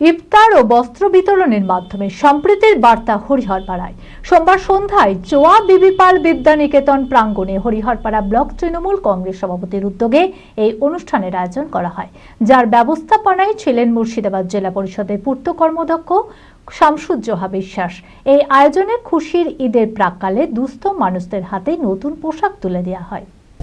ইফতার ও বস্ত্র বিতরণের মাধ্যমে সম্প্রীতির বার্তা হরিহরপাড়ায়। সোমবার সন্ধ্যায় চোয়া বিবিপাল বিদ্যানিকেতন প্রাঙ্গণে হরিহরপাড়া ব্লক তৃণমূল কংগ্রেস সভাপতির উদ্যোগে এই অনুষ্ঠানের আয়োজন করা হয়। যার ব্যবস্থাপনায় ছিলেন মুর্শিদাবাদ জেলা পরিষদের পূর্ত কর্মদক্ষ শামসুজ্জোহা বিশ্বাস। এই আয়োজনে খুশির ঈদের প্রাককালে দুস্থ মানুষদের হাতে নতুন পোশাক তুলে দেওয়া হয়।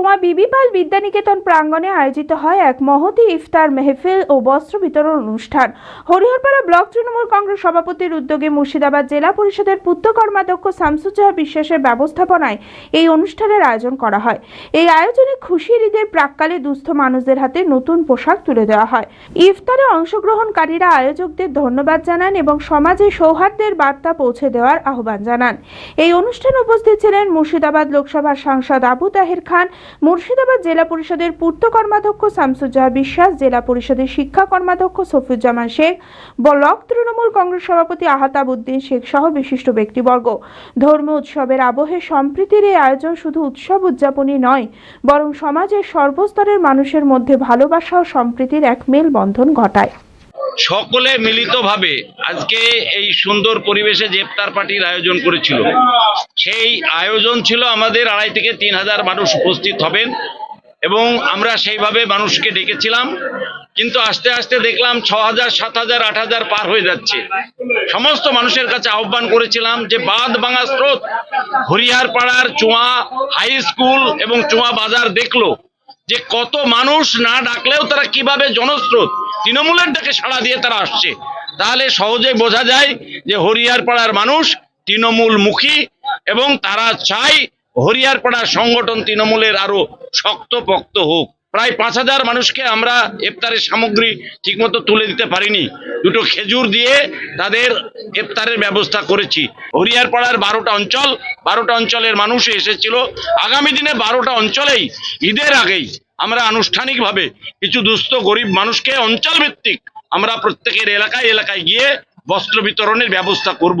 সন্ধ্যায় চোমা বিবিপাল বিদ্যানিকেতন প্রাঙ্গণে আয়োজিত হয় এক মহতি ইফতার মেহফিল ও বস্ত্র বিতরণ অনুষ্ঠান। হরিহরপাড়া ব্লক তৃণমূল কংগ্রেস সভাপতির উদ্যোগে মুর্শিদাবাদ জেলা পরিষদের পুত্র কর্মাধ্যক্ষ শামসুজ্জাহা বিশ্বাসের ব্যবস্থাপনায় এই অনুষ্ঠানের আয়োজন করা হয়। এই আয়োজনে খুশির ঈদের প্রাককালে দুস্থ মানুষদের হাতে নতুন পোশাক তুলে দেওয়া হয়। ইফতারে অংশগ্রহণকারীরা আয়োজকদের ধন্যবাদ জানান এবং সমাজে সৌহার্দ্যের বার্তা পৌঁছে দেওয়ার আহ্বান জানান। এই অনুষ্ঠানে উপস্থিত ছিলেন মুর্শিদাবাদ লোকসভার সাংসদ আবু তাহের খান মুর্শিদাবাদ জেলা পরিষদের পূর্ত কর্মাধ্যক্ষ শামসুজ্জাহা বিশ্বাস, জেলা পরিষদের শিক্ষা কর্মাধ্যক্ষ সফিউজ্জামান শেখ, ব্লক তৃণমূল কংগ্রেস সভাপতি আহাতাবুদ্দিন শেখ সহ বিশিষ্ট ব্যক্তিবর্গ। ধর্ম উৎসবের আবহে সম্প্রীতির এই আয়োজন শুধু উৎসব উদযাপনই নয়, বরং সমাজের সর্বস্তরের মানুষের মধ্যে ভালোবাসা ও সম্প্রীতির এক মেলবন্ধন ঘটায়। সকলে মিলিতভাবে আজকে এই সুন্দর পরিবেশে ইফতার পার্টির আয়োজন করেছিল। সেই আয়োজন ছিল আমাদের আড়াই থেকে তিন হাজার মানুষ উপস্থিত হবেন এবং আমরা সেইভাবে মানুষকে ডেকেছিলাম, কিন্তু আস্তে আস্তে দেখলাম ছ হাজার, সাত হাজার, আট হাজার পার হয়ে যাচ্ছে। সমস্ত মানুষের কাছে আহ্বান করেছিলাম যে বাঁধ ভাঙা স্রোত হরিয়ার পাড়ার চোয়া হাই স্কুল এবং চোয়া বাজার দেখল যে কত মানুষ না ডাকলেও তারা কীভাবে জনস্রোত তৃণমূলের ডাকে সাড়া দিয়ে তারা আসছে। তাহলে সহজে বোঝা যায় যে হরিয়ার পাড়ার মানুষ তৃণমূল মুখী এবং তারা চাই হরিয়ার পাড়ার সংগঠন তৃণমূলের আরও শক্ত পক্ত হোক। প্রায় পাঁচ হাজার মানুষকে আমরা ইফতারের সামগ্রী ঠিকমতো তুলে দিতে পারিনি। দুটো খেজুর দিয়ে তাদের ইফতারের ব্যবস্থা করেছি। হরিয়ার পাড়ার বারোটা অঞ্চল, বারোটা অঞ্চলের মানুষ এসেছিল। আগামী দিনে বারোটা অঞ্চলেই, ঈদের আগেই আমরা আনুষ্ঠানিকভাবে কিছু দুস্থ গরিব মানুষকে অঞ্চল ভিত্তিক আমরা প্রত্যেকের এলাকায় এলাকায় গিয়ে বস্ত্র বিতরণের ব্যবস্থা করব।